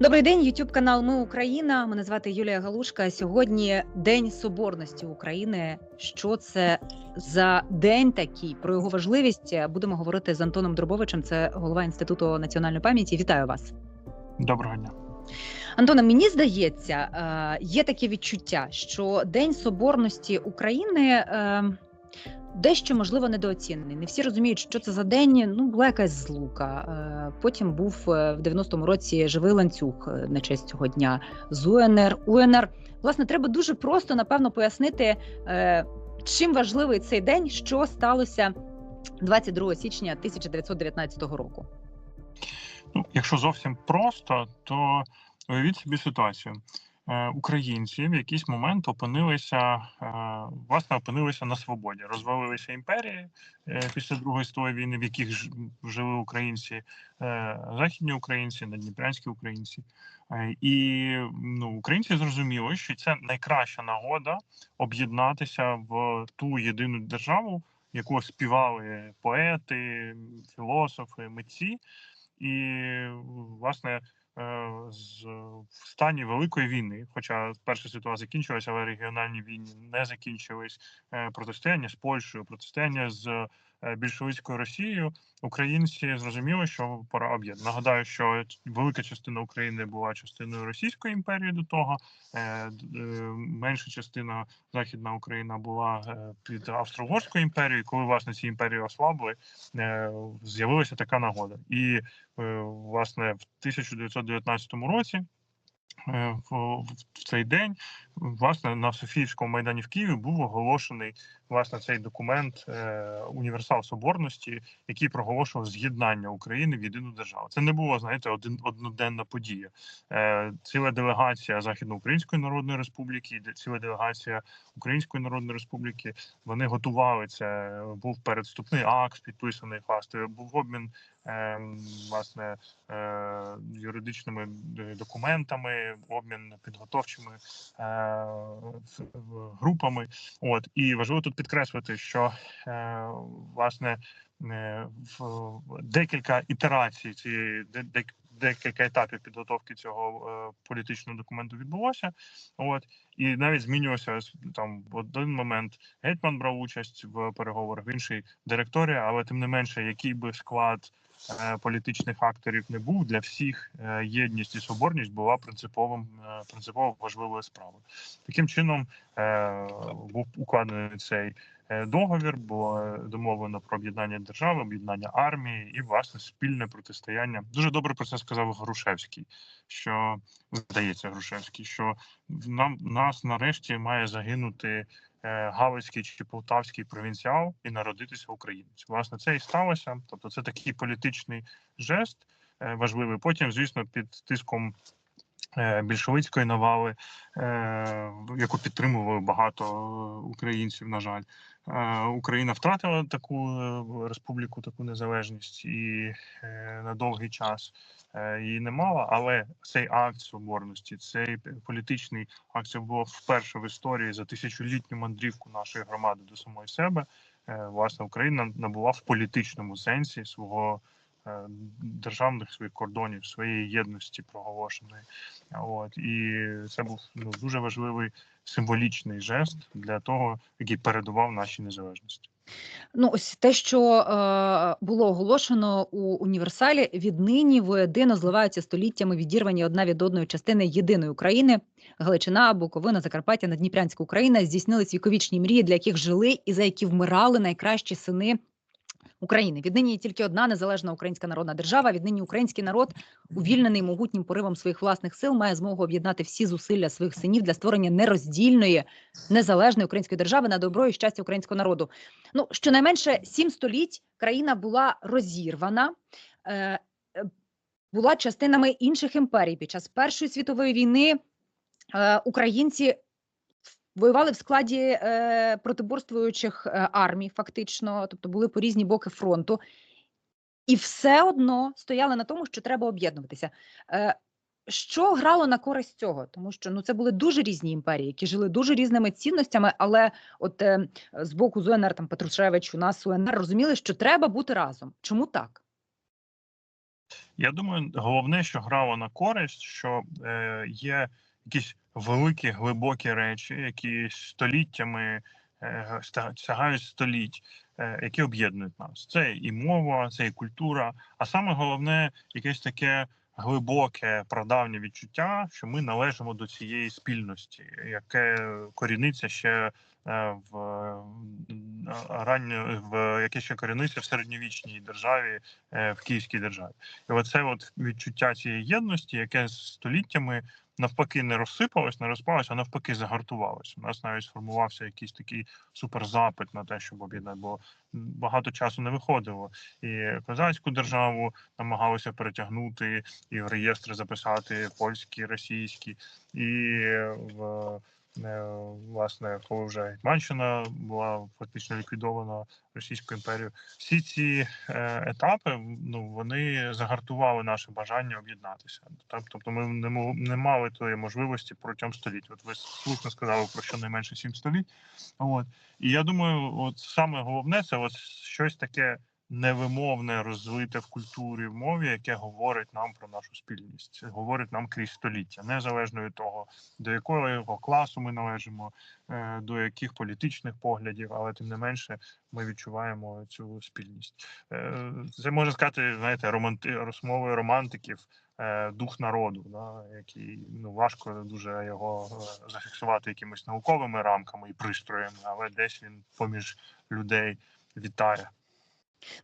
Добрий день, Ютуб канал Ми Україна. Мене звати Юлія Галушка. Сьогодні День Соборності України. Що це за день такий? Про його важливість будемо говорити з Антоном Дробовичем. Це голова інституту національної пам'яті. Вітаю вас, Доброго дня. Антоне. Мені здається, е, є таке відчуття, що День Соборності України. Дещо можливо недооцінений. Не всі розуміють, що це за день. Ну була якась злука. Е, Потім був е, в 90-му році живий ланцюг е, на честь цього дня з УНР. УНР. Власне, треба дуже просто напевно пояснити, чим важливий цей день, що сталося 22 січня 1919 року. Ну, якщо зовсім просто, то уявіть собі ситуацію. Е, Українці в якийсь момент опинилися, е, власне, опинилися на свободі, розвалилися імперії е, після Другої світової війни, в яких жили українці, західні українці, надніпрянські українці. І ну, українці зрозуміли, що це найкраща нагода об'єднатися в ту єдину державу, яку співали поети, філософи, митці. І власне з в стані великої війни, хоча Перша світова закінчилася, але регіональні війни не закінчились. е, Протистояння з Польщею, протистояння з е, більшовицькою Росією. Українці зрозуміли, що пора об'єднати. Нагадаю, що велика частина України була частиною Російської імперії до того. е, е, Менша частина Західна Україна була е, під Австро-Угорською імперією. Коли власне ці імперії ослабли, е, з'явилася така нагода. І е, власне в 1919 році. е, в цей день власне на Софіївському майдані в Києві був оголошений власне цей документ е, Універсал Соборності, який проголошував з'єднання України в єдину державу. Це не було знаєте один одноденна подія. Е, ціла делегація Західноукраїнської Народної Республіки, ціла делегація Української Народної Республіки. Вони готували. Був передступний акт, підписаний власне, був обмін е, власне юридичними документами, обмін підготовчими групами. От і важливо тут підкреслити, що е, власне е, декілька ітерацій цієї де- де- декілька етапів підготовки цього е, політичного документу відбулося. От і навіть змінювався там в один момент гетьман брав участь в переговорах, в інший директорія, але тим не менше, який би склад політичних акторів не був для всіх е, єдність і соборність була принциповим е, принципово важливою справою. Таким чином е, був укладений цей е, договір, було домовлено про об'єднання держави, об'єднання армії і власне спільне протистояння. Дуже добре про це сказав Грушевський. Що здається, Грушевський, що нам нас нарешті має загинути е, Галицький чи Полтавський провінціал і народитися українець. Власне, це і сталося. Тобто, це такий політичний жест е, важливий. Потім, звісно, під тиском е, більшовицької навали, е, яку підтримували багато е, українців. На жаль, Е, Україна втратила таку е, республіку, таку незалежність і е, на довгий час е, її не мала. Але цей акт соборності, цей політичний акт це було вперше в історії за тисячолітню мандрівку нашої громади до самої себе. Власне, Україна набула в політичному сенсі свого державних своїх кордонів, своєї єдності проголошеної. От і це був ну, дуже важливий символічний жест для того, який передував нашій незалежності. Ну, ось те, що е, було оголошено у універсалі, віднині воєдино зливаються століттями відірвані одна від одної частини єдиної України. Галичина, Буковина, Закарпаття, Надніпрянська Україна здійснились віковічні мрії, для яких жили і за які вмирали найкращі сини. України віднині є тільки одна незалежна українська народна держава. Віднині український народ, увільнений могутнім поривом своїх власних сил, має змогу об'єднати всі зусилля своїх синів для створення нероздільної незалежної української держави на добро і щастя українського народу. Ну щонайменше сім століть країна була розірвана. Е, е, була частинами інших імперій під час Першої світової війни. Е, українці воювали в складі е, протиборствуючих е, армій, фактично, тобто були по різні боки фронту, і все одно стояли на тому, що треба об'єднуватися. Е, що грало на користь цього? Тому що ну це були дуже різні імперії, які жили дуже різними цінностями, але от е, з боку з УНР, там Петрушевич, у нас УНР розуміли, що треба бути разом. Чому так? Я думаю, головне, що грало на користь, що е, є якісь великі глибокі речі, які століттями е, сягають століть, е, які об'єднують нас. Це і мова, це і культура. А саме головне, якесь таке глибоке прадавнє відчуття, що ми належимо до цієї спільності, яке коріниться ще е, в ранньо в яке ще коріниться в середньовічній державі, в Київській державі. І оце от відчуття цієї єдності, яке століттями навпаки не розсипалось, не розпалось, а навпаки загартувалось. У нас навіть сформувався якийсь такий суперзапит на те, щоб об'єднати, бо багато часу не виходило. І козацьку державу намагалися перетягнути, і в реєстри записати польські, російські, і в власне, коли вже Гетьманщина була фактично ліквідована Російською імперією, всі ці е, етапи ну вони загартували наше бажання об'єднатися. Тоб- Тобто, ми не не мали тої можливості протягом століть. От ви слушно сказали про щонайменше сім століть. От і я думаю, от саме головне це от щось таке невимовне, розвите в культурі, в мові, яке говорить нам про нашу спільність, говорить нам крізь століття, незалежно від того, до якого класу ми належимо, е, до яких політичних поглядів, але тим не менше ми відчуваємо цю спільність. Е, Це можна сказати, знаєте, романти розмовою романтиків. е, Дух народу, да, який ну важко дуже його зафіксувати якимись науковими рамками і пристроями, але десь він поміж людей вітає.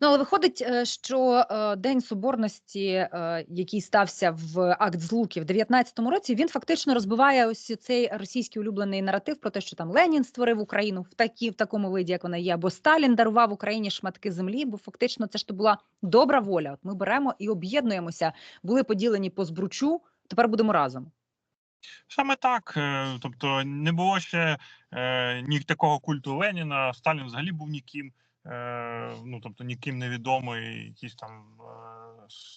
Ну, але виходить, е, що е, День Соборності, е, який стався в акт злуки в 19-му році, він фактично розбиває ось цей російський улюблений наратив про те, що там Ленін створив Україну в такі, в такому виді, як вона є, або Сталін дарував Україні шматки землі, бо фактично це ж то була добра воля. От ми беремо і об'єднуємося, були поділені по збручу, тепер будемо разом. Саме так. Тобто не було ще е, ні такого культу Леніна. Сталін взагалі був ніким. Е, ну тобто ніким невідомий, якийсь там е,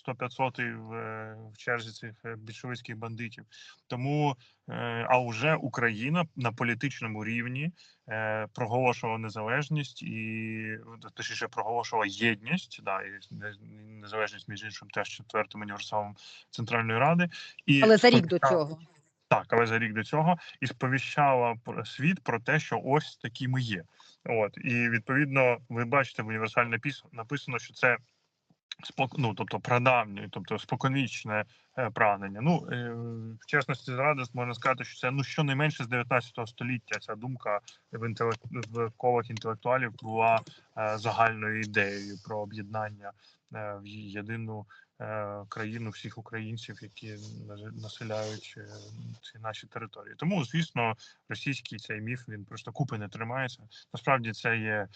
100-500 в, е, в черзі цих е, більшовицьких бандитів. Тому е, а вже Україна на політичному рівні е, проголошувала незалежність і точніше проголошувала єдність, да, і незалежність між іншим теж четвертим універсалом Центральної Ради. І Але за рік до цього. Так, але за рік до цього і сповіщала світ про те, що ось такі ми є. От і відповідно, ви бачите, в універсалі напіс- написано, що це ну, тобто прадавнє, тобто споконвічне е, прагнення. Ну е, в чесності заради можна сказати, що це ну щонайменше з 19 століття ця думка в інтелект в колах інтелектуалів була е, загальною ідеєю про об'єднання в єдину е, країну всіх українців, які населяють е, ці наші території. Тому, звісно, російський цей міф він просто купи не тримається. Насправді це є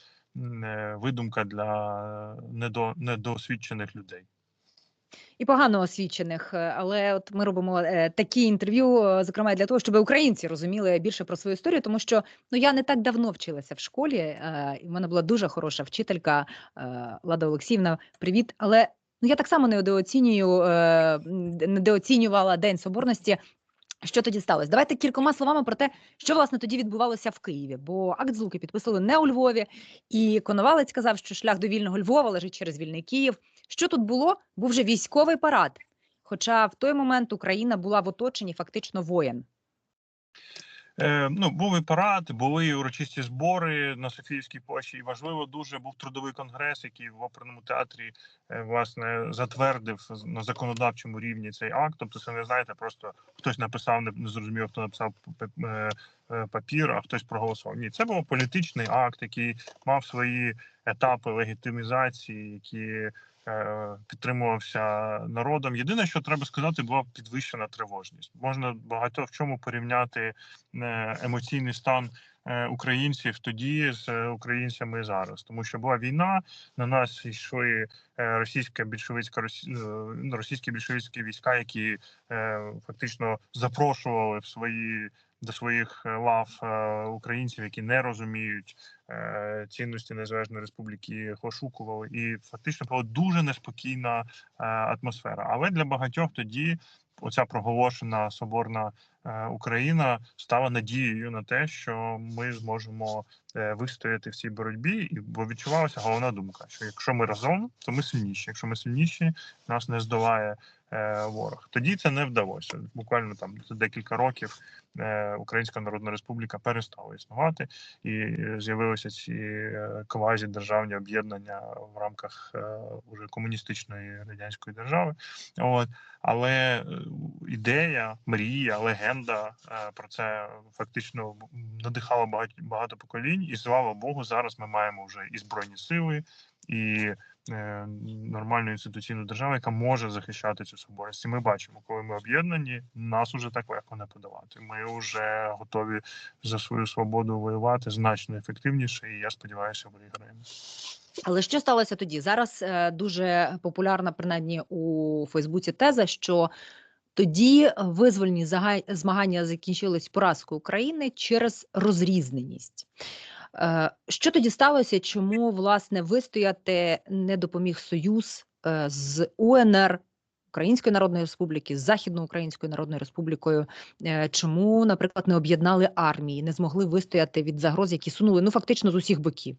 е, видумка для недо, недосвідчених людей. І погано освічених, е, але от ми робимо е, такі інтерв'ю, е, зокрема для того, щоб українці розуміли більше про свою історію, тому що ну я не так давно вчилася в школі, і в мене була дуже хороша вчителька Лада Олексіївна. Привіт, але ну я так само недооцінюю, недооцінювала День Соборності. Що тоді сталося? Давайте кількома словами про те, що власне тоді відбувалося в Києві. Бо акт злуки підписали не у Львові, і Коновалець сказав, що шлях до вільного Львова лежить через вільний Київ. Що тут було? Був вже військовий парад. Хоча в той момент Україна була в оточенні фактично воєн. Е, ну, був і парад, були урочисті збори на Софіївській площі. І важливо дуже був трудовий конгрес, який в оперному театрі е, власне затвердив на законодавчому рівні цей акт. Тобто, це не знаєте, просто хтось написав, не, не зрозумів, хто написав е, е, папір, а хтось проголосував. Ні, це був політичний акт, який мав свої етапи легітимізації, які підтримувався народом. Єдине, що треба сказати, була підвищена тривожність. Можна багато в чому порівняти е, емоційний стан е, українців тоді з е, українцями зараз, тому що була війна, на нас йшли е, російська більшовицька росі- е, російські більшовицькі війська, які е, фактично запрошували в свої. До своїх е, лав е, українців, які не розуміють е, цінності незалежної республіки, ошукували, і фактично була дуже неспокійна атмосфера. Але для багатьох тоді оця проголошена соборна Україна стала надією на те, що ми зможемо вистояти в цій боротьбі, і бо відчувалася головна думка: що якщо ми разом, то ми сильніші. Якщо ми сильніші, нас не здолає ворог. Тоді це не вдалося. Буквально там за декілька років е, Українська Народна Республіка перестала існувати, і е, з'явилися ці е, квазі-державні об'єднання в рамках е, уже комуністичної радянської держави. От але е, ідея, мрія, легенда е, про це фактично надихала багато, багато поколінь, і слава Богу, зараз ми маємо вже і збройні сили, і е, нормальну інституційну державу, яка може захищати цю соборність. І ми бачимо, коли ми об'єднані, нас уже так легко не подавати. Ми вже готові за свою свободу воювати значно ефективніше, і я сподіваюся, виграємо. Але що сталося тоді? Зараз е, дуже популярна, принаймні у Фейсбуці, теза, що тоді визвольні змагання закінчились поразкою України через розрізненість. Е, Що тоді сталося? Чому власне вистояти не допоміг Союз е, з УНР? Української Народної Республіки з Західноукраїнською Народною Республікою, Е, чому, наприклад, не об'єднали армії, не змогли вистояти від загроз, які сунули ну фактично з усіх боків.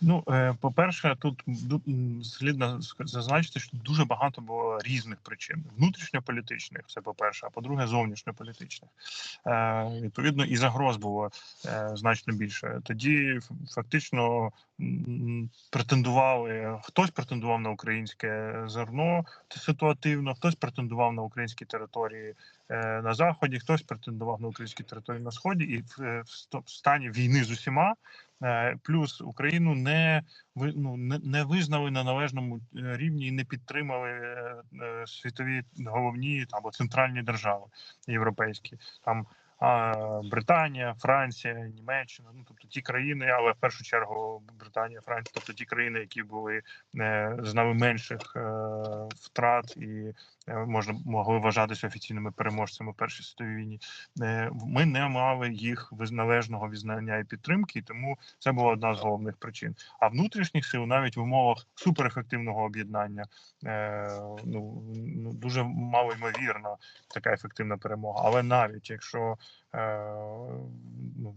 Ну, е, по-перше, тут ду- м, слід на- зазначити, що дуже багато було різних причин: внутрішньополітичних, це по-перше, а по-друге, зовнішньополітичних. Е, Відповідно, і загроз було е, значно більше. Тоді фактично претендували, хтось претендував на українське зерно ситуативно, хтось претендував на українські території на заході, хтось претендував на українські території на сході, і в стані війни з усіма. Е, Плюс Україну не ну не, визнали на належному е, рівні і не підтримали е, світові головні або центральні держави європейські, там Британія, Франція, Німеччина, ну тобто ті країни, але в першу чергу Британія, Франція, тобто ті країни, які були е, знали менших е, втрат і е, можна могли вважатися офіційними переможцями в першій світовій війні. Ми не мали їх належного визнання і підтримки, тому це була одна з головних причин. А внутрішніх сил навіть в умовах суперефективного об'єднання ну, ну дуже мало ймовірна така ефективна перемога. Але навіть якщо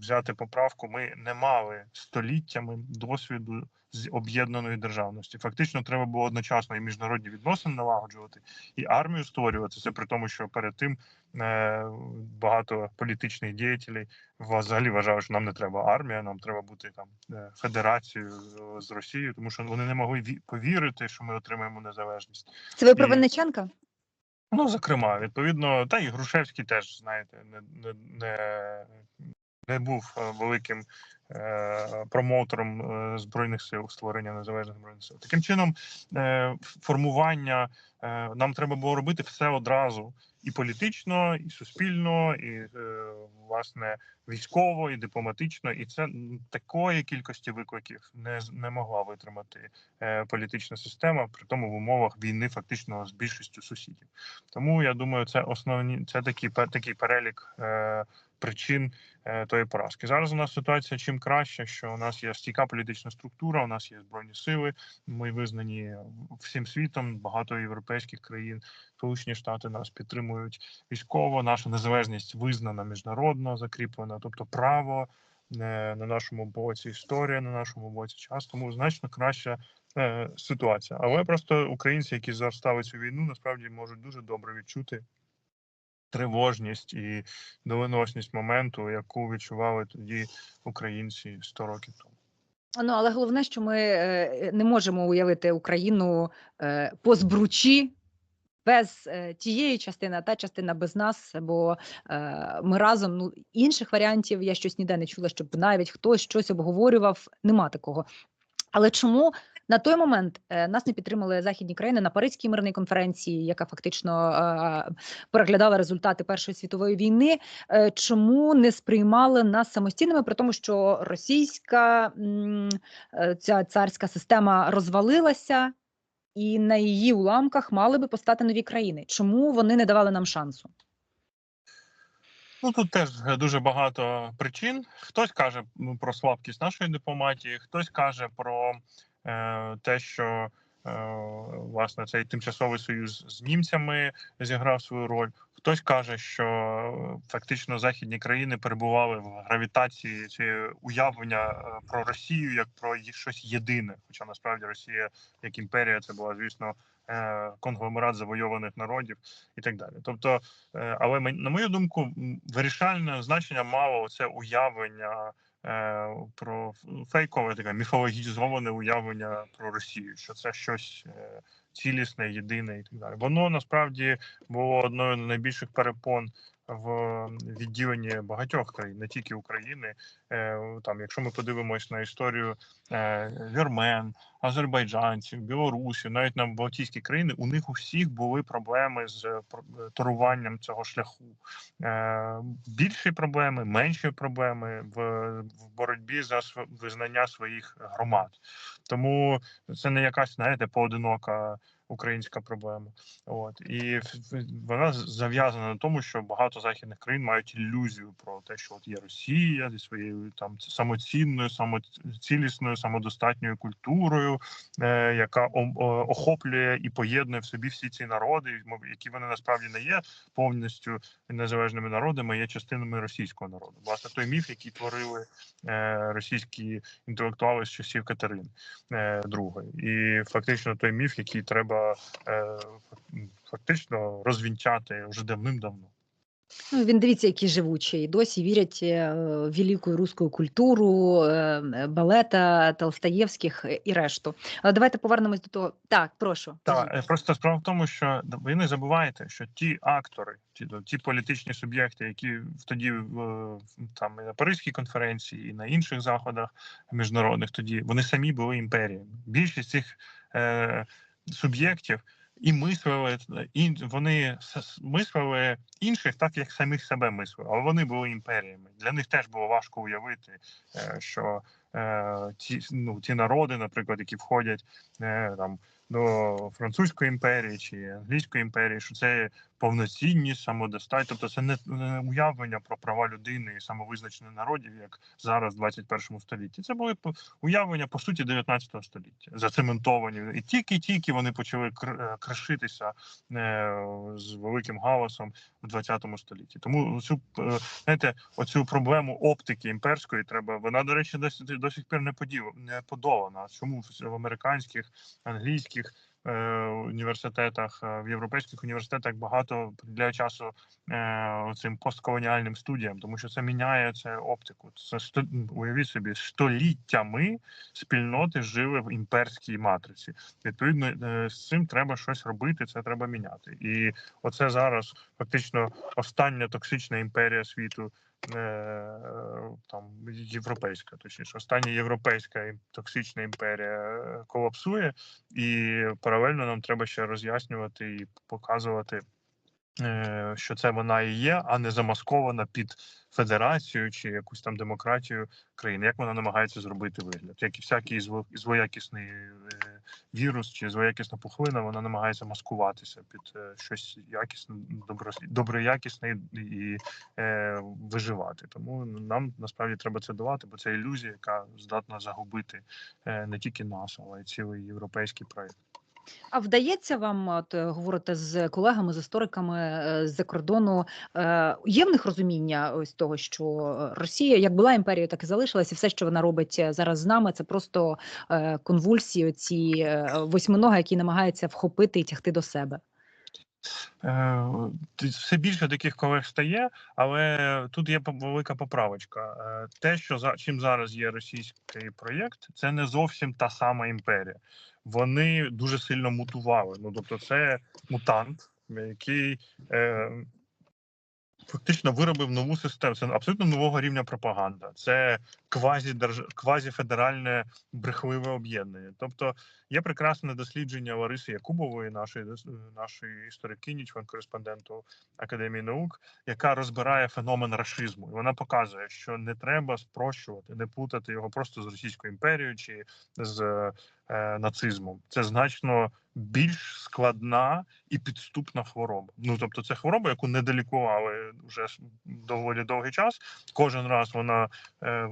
взяти поправку, ми не мали століттями досвіду з об'єднаної державності. Фактично, треба було одночасно і міжнародні відносини налагоджувати, і армію створювати. Це при тому, що перед тим е, багато політичних діятелів взагалі вважали, що нам не треба армія, нам треба бути там е, федерацією з- Росією, тому що вони не могли ві- повірити, що ми отримаємо незалежність. Це ви про І- Винниченка? Ну, зокрема, відповідно, та і Грушевський теж, знаєте, не, не, не, не був е, великим промоутером е, збройних сил, створення незалежних збройних сил. Таким чином, е, формування е, нам треба було робити все одразу і політично, і суспільно, і е, власне військово, і дипломатично. І це такої кількості викликів не не могла витримати е, політична система, при тому в умовах війни, фактично з більшістю сусідів. Тому я думаю, це основні це пе- такий перелік е, причин е, тої поразки. Зараз у нас ситуація чим краще, що у нас є стійка політична структура, у нас є збройні сили. Ми визнані всім світом, багато європейських країн, Сполучені Штати нас підтримують військово. Наша незалежність визнана міжнародно, закріплена, тобто право. е, На нашому боці історія на нашому боці час, тому значно краща е, ситуація. Але просто українці, які застали цю війну, насправді можуть дуже добре відчути тривожність і доленосність моменту, яку відчували тоді українці 100 років тому. Ну але головне, що ми е, не можемо уявити Україну е, по збручі. Без е, тієї частини, а та частина без нас, бо е, ми разом ну інших варіантів я щось ніде не чула, щоб навіть хтось щось обговорював. Нема такого. Але чому на той момент е, нас не підтримали західні країни на Паризькій мирній конференції, яка фактично е, переглядала результати Першої світової війни? Е, чому не сприймали нас самостійними, при тому, що російська ця царська система розвалилася, і на її уламках мали би постати нові країни? Чому вони не давали нам шансу? Ну тут теж дуже багато причин. Хтось каже ну, про слабкість нашої дипломатії, хтось каже про те, що е, власне цей тимчасовий союз з німцями зіграв свою роль. Хтось каже, що е, фактично західні країни перебували в гравітації чи уявлення е, про Росію як про щось єдине. Хоча насправді Росія як імперія це була, звісно, е, конгломерат завойованих народів і так далі. Тобто, е, але на мою думку, вирішальне значення мало це уявлення. Е, Про фейкове таке міфологізоване уявлення про Росію, що це щось е, цілісне, єдине і так далі. Воно насправді було одною з найбільших перепон в відділенні багатьох країн, не тільки України. Е, Там, якщо ми подивимось на історію е, вірмен, азербайджанців, білорусів, навіть на Балтійські країни, у них у всіх були проблеми з е, торуванням цього шляху. Більші проблеми, менші проблеми в, боротьбі за визнання своїх громад. Тому це не якась, знаєте, поодинока українська проблема. От і вона зав'язана на тому, що багато західних країн мають ілюзію про те, що от є Росія зі своєю там самоцінною, самоцілісною, самодостатньою культурою, е, яка охоплює і поєднує в собі всі ці народи, які вони насправді не є повністю незалежними народами, є частинами російського народу. Власне, той міф, який творили е, російські інтелектуали з часів Катерини е, другої, і фактично той міф, який треба фактично розвінчати вже давним-давно. Ну, він дивіться, який живучий. Досі вірять е, в велику руську культуру, е, е, балета, Толстаєвських е, і решту. Але давайте повернемось до того. Так, прошу. Так, е, просто справа в тому, що ви не забуваєте, що ті актори, ті, ті політичні суб'єкти, які тоді там і на Паризькій конференції, і на інших заходах міжнародних, тоді вони самі були імперіями. Більшість цих е, суб'єктів і мислили, і вони мислили інших, так як самих себе мислили, але вони були імперіями. Для них теж було важко уявити, е, що е, ті, ну, ті народи, наприклад, які входять е, там до французької імперії чи англійської імперії, що це повноцінні самодостатні, тобто це не уявлення про права людини і самовизначення народів, як зараз, в 21 столітті. Це були уявлення по суті 19 століття, зацементовані, і тільки-тільки вони почали е, кришитися е, з великим галасом в 20 столітті. Тому цю е, знаєте, оцю проблему оптики імперської треба. Вона, до речі, досі до сих пір не поділ не подолана. Чому в американських, англійських е, університетах, е, в європейських університетах багато приділяє часу е, цим постколоніальним студіям, тому що це міняє це оптику. Це уявіть собі, століттями спільноти жили в імперській матриці. Відповідно, е, з цим треба щось робити, це треба міняти. І оце зараз фактично остання токсична імперія світу. Е, Там європейська, точніше, остання європейська токсична імперія е, колапсує, і паралельно нам треба ще роз'яснювати і показувати, е, що це вона і є, а не замаскована під федерацію чи якусь там демократію країни. Як вона намагається зробити вигляд? Як і всякий зло- злоякісний е, вірус чи злоякісна пухлина, вона намагається маскуватися під е, щось якісне, добро, доброякісне і, е, виживати. Тому нам насправді треба це давати, бо це ілюзія, яка здатна загубити е, не тільки нас, але й цілий європейський проект. А вдається вам, от говорити з колегами, з істориками е, з-за кордону, е, є в них розуміння ось того, що е, Росія як була імперією, так і залишилася, все, що вона робить е, зараз з нами, це просто е, конвульсії, ці е, восьминога, які намагаються вхопити і тягти до себе. Е, Все більше таких колег стає, але тут є велика поправочка. Е, Те, що за чим зараз є російський проєкт, це не зовсім та сама імперія. Вони дуже сильно мутували. Ну тобто, це мутант, який е, фактично виробив нову систему. Це абсолютно нового рівня пропаганда. Це квазі квазіфедеральне брехливе об'єднання. Тобто є прекрасне дослідження Лариси Якубової, нашої нашої історикині, член кореспонденту Академії наук, яка розбирає феномен рашизму. І вона показує, що не треба спрощувати, не плутати його просто з Російською імперією чи з нацизмом. Це значно більш складна і підступна хвороба. Ну тобто, це хвороба, яку не долікували вже доволі довгий час. Кожен раз вона е,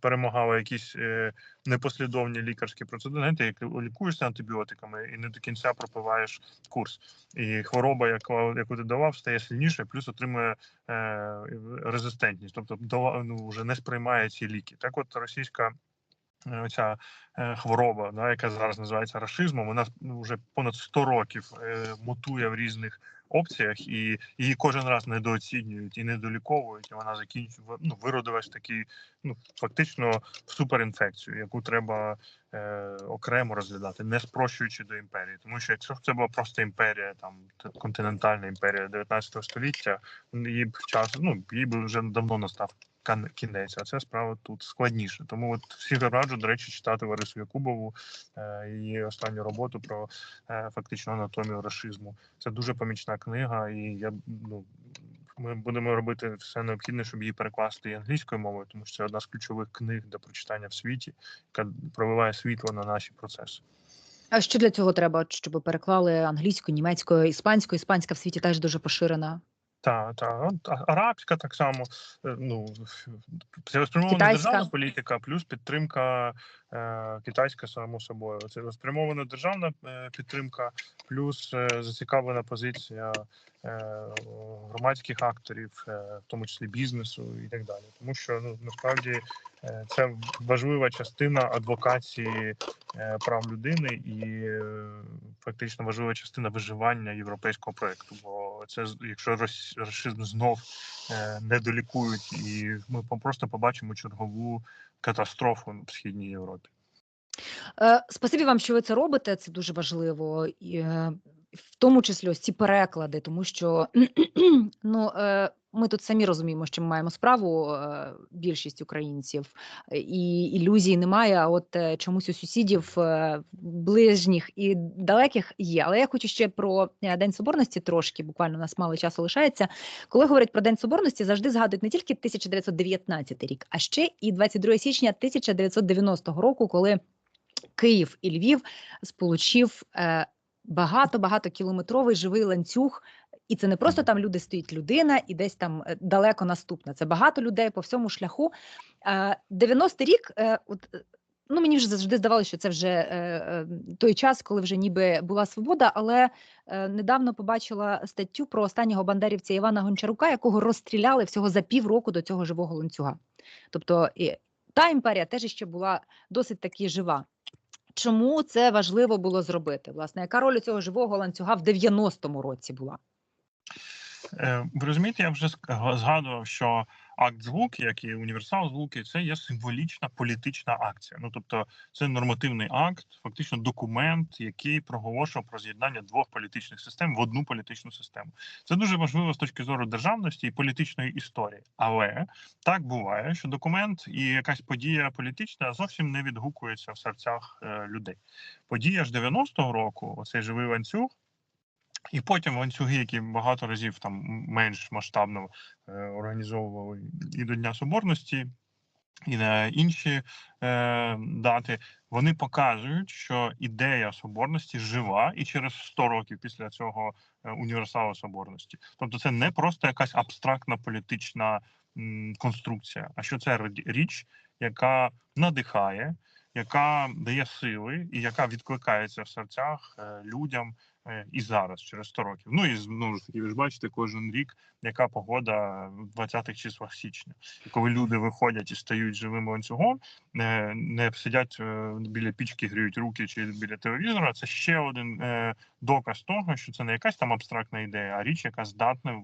перемагала якісь е, непослідовні лікарські процедури. Як лікуєшся антибіотиками і не до кінця пропиваєш курс. І хвороба, яку, яку ти давав, стає сильніше, плюс отримує е, резистентність, тобто ну, вже не сприймає ці ліки. Так, от російська. Е, Ця е, хвороба, да, яка зараз називається расизмом, вона ну, вже понад 100 років е, мутує в різних опціях, і її кожен раз недооцінюють і недоліковують. І вона закінчує ну, виродилась такий, ну фактично суперінфекцію, яку треба е, окремо розглядати, не спрощуючи до імперії. Тому що якщо б це була просто імперія, там континентальна імперія 19 століття, її б час, ну їй би вже давно настав кінець. А ця справа тут складніше. Тому от всіх раджу, до речі, читати Ларису Якубову е, її останню роботу про е, фактично анатомію рашизму. Це дуже помічна книга, і я ну. Ми будемо робити все необхідне, щоб її перекласти і англійською мовою, тому що це одна з ключових книг для прочитання в світі, яка проливає світло на наші процеси. А що для цього треба, щоб переклали англійською, німецькою, іспанською? Іспанська в світі теж дуже поширена. Та, та, арабська так само. е, Ну цілеспрямована Китайська. державна політика, плюс підтримка е, китайська само собою. Цілеспрямована державна е, підтримка, плюс е, зацікавлена позиція е, громадських акторів, е, в тому числі бізнесу і так далі. Тому що ну насправді е, це важлива частина адвокації е, прав людини і е, фактично важлива частина виживання європейського проекту. Бо це якщо расизм знов е, не долікують, і ми просто побачимо чергову катастрофу в східній Європі. Е, Спасибі вам, що ви це робите. Це дуже важливо, і, е, в тому числі ось ці переклади, тому що ну, ми тут самі розуміємо, що ми маємо справу, е, більшість українців, е, і ілюзій немає. А от е, чомусь у сусідів ближніх і далеких є. Але я хочу ще про День Соборності трошки, буквально у нас мало часу лишається. Коли говорять про День Соборності, завжди згадують не тільки 1919 рік, а ще і 22 січня 1990 року, коли Київ і Львів сполучив е, багато-багато кілометровий живий ланцюг. І це не просто там люди стоїть людина і десь там е, далеко наступна. Це багато людей по всьому шляху. Е, 90-й рік, е, от, е, ну мені вже завжди здавалося, що це вже той час, коли вже ніби була свобода, але недавно побачила статтю про останнього бандерівця Івана Гончарука, якого розстріляли всього за півроку до цього живого ланцюга. Тобто і та імперія теж ще була досить таки жива. Чому це важливо було зробити? Власне, яка роль цього живого ланцюга в 90-му році була? Е, Ви розумієте, я вже згадував, що акт звуки, як і універсал звуки, це є символічна політична акція. Ну тобто, це нормативний акт, фактично документ, який проголошував про з'єднання двох політичних систем в одну політичну систему. Це дуже важливо з точки зору державності і політичної історії. Але так буває, що документ і якась подія політична зовсім не відгукується в серцях е, людей. Подія ж 90-го року, оцей живий ланцюг. І потім ланцюги, які багато разів там менш масштабно е, організовували і до Дня Соборності, і на інші е, дати, вони показують, що ідея соборності жива і через 100 років після цього е, універсалу соборності. Тобто, це не просто якась абстрактна політична м, конструкція, а що це рі- річ, яка надихає, яка дає сили і яка відкликається в серцях е, людям і зараз, через 100 років. Ну і знову ж таки, ви ж бачите, кожен рік яка погода в 20-х числах січня. Коли люди виходять і стають живим ланцюгом, не, не сидять е, біля пічки, гріють руки чи біля телевізора. Це ще один е, доказ того, що це не якась там абстрактна ідея, а річ, яка здатна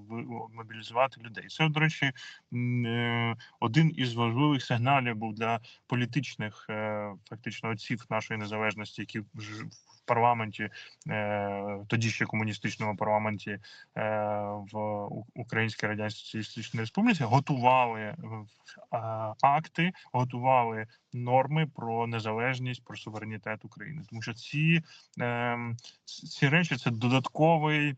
мобілізувати людей. Це, до речі, е, один із важливих сигналів був для політичних е, фактично отців нашої незалежності, які парламенті, е, тоді ще комуністичному парламенті е, в Українській Радянській Соціалістичній Республіці готували е, акти, готували норми про незалежність, про суверенітет України, тому що ці, е, ці речі це додатковий.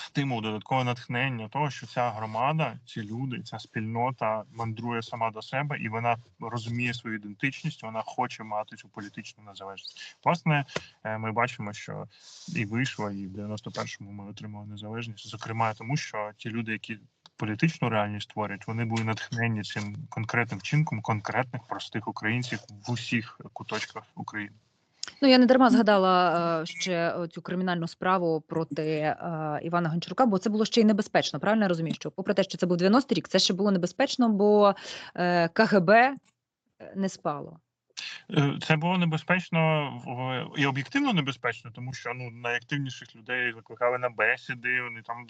Стимул, додаткове натхнення того, що ця громада, ці люди, ця спільнота мандрує сама до себе, і вона розуміє свою ідентичність. Вона хоче мати цю політичну незалежність. Власне, е, ми бачимо, що і вийшло, і в 91-му ми отримали незалежність. Зокрема, тому що ті люди, які політичну реальність створюють, вони були натхнені цим конкретним вчинком конкретних простих українців в усіх куточках України. Ну я не дарма згадала е, ще цю кримінальну справу проти е, Івана Гончарука, бо це було ще й небезпечно. Правильно я розумію, що попри те, що це був 90-й рік, це ще було небезпечно, бо е, КГБ не спало. Е, Це було небезпечно і об'єктивно небезпечно, тому що ну найактивніших людей викликали на бесіди. Вони там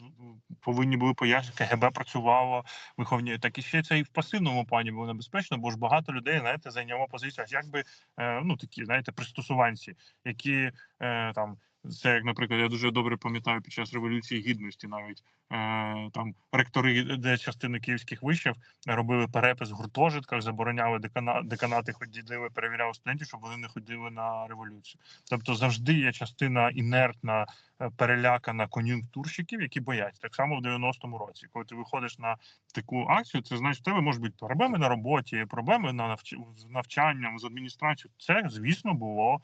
повинні були пояснити, КГБ працювало виховні. Так і ще це і в пасивному плані було небезпечно, бо ж багато людей знаєте, зайняло позицію, як якби е, ну такі, знаєте, пристосуванці, які е, там. Це як, наприклад, я дуже добре пам'ятаю під час революції гідності, навіть е, там ректори де частини київських вишів робили перепис в гуртожитках, забороняли декана, деканати ходили, перевіряли студентів, щоб вони не ходили на революцію. Тобто завжди є частина інертна, перелякана кон'юнктурщиків, які бояться. Так само в 90-му році, коли ти виходиш на таку акцію, це значить, в тебе можуть бути проблеми на роботі, проблеми на навч... з навчанням, з адміністрацією. Це, звісно, було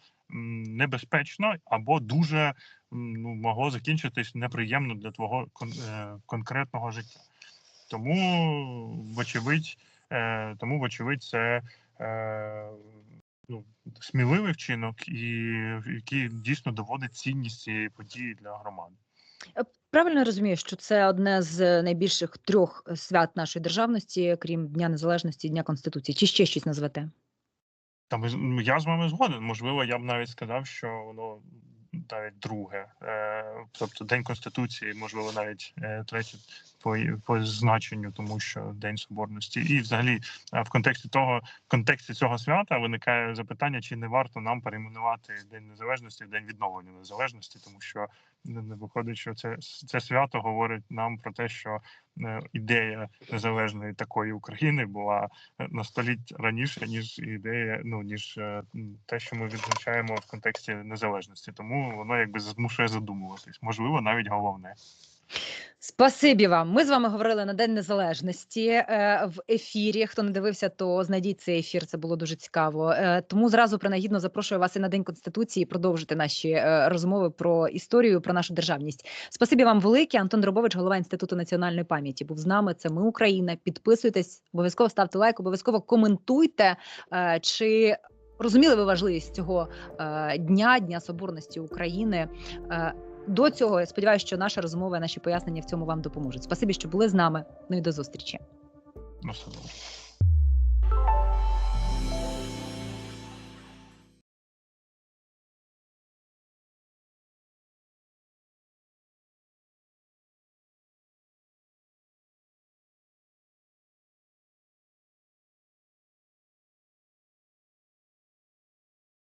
небезпечно або дуже ну, могло закінчитись неприємно для твого кон... е, конкретного життя. Тому, вочевидь, е, тому, вочевидь, це е, ну, сміливий вчинок, і який дійсно доводить цінність цієї події для громади. Е, Правильно розумію, що це одне з найбільших трьох свят нашої державності, крім Дня Незалежності і Дня Конституції, чи ще щось назвете? Та ми я з вами згоден. Можливо, я б навіть сказав, що воно навіть друге. Е, тобто День Конституції, можливо, навіть е, третє по, по значенню, тому що День Соборності. І взагалі е, в контексті того, в контексті цього свята виникає запитання, чи не варто нам перейменувати День Незалежності в День відновлення незалежності, тому що виходить, що це, це свято говорить нам про те, що е, ідея незалежної такої України була е, на століть раніше, ніж ідея, ну ніж е, те, що ми відзначаємо в контексті незалежності. Тому воно якби змушує задумуватись. Можливо, навіть головне. Спасибі вам. Ми з вами говорили на День Незалежності е, в ефірі. Хто не дивився, то знайдіть цей ефір. Це було дуже цікаво. Е, тому зразу принагідно запрошую вас і на День Конституції продовжити наші е, розмови про історію, про нашу державність. Спасибі вам велике. Антон Дробович, голова інституту національної пам'яті, був з нами. Це ми Україна. Підписуйтесь, обов'язково ставте лайк, обов'язково коментуйте. Чи розуміли ви важливість цього дня, Дня Соборності України? До цього я сподіваюся, що наша розмова, наші пояснення в цьому вам допоможуть. Спасибі, що були з нами. Ну і до зустрічі. Добре.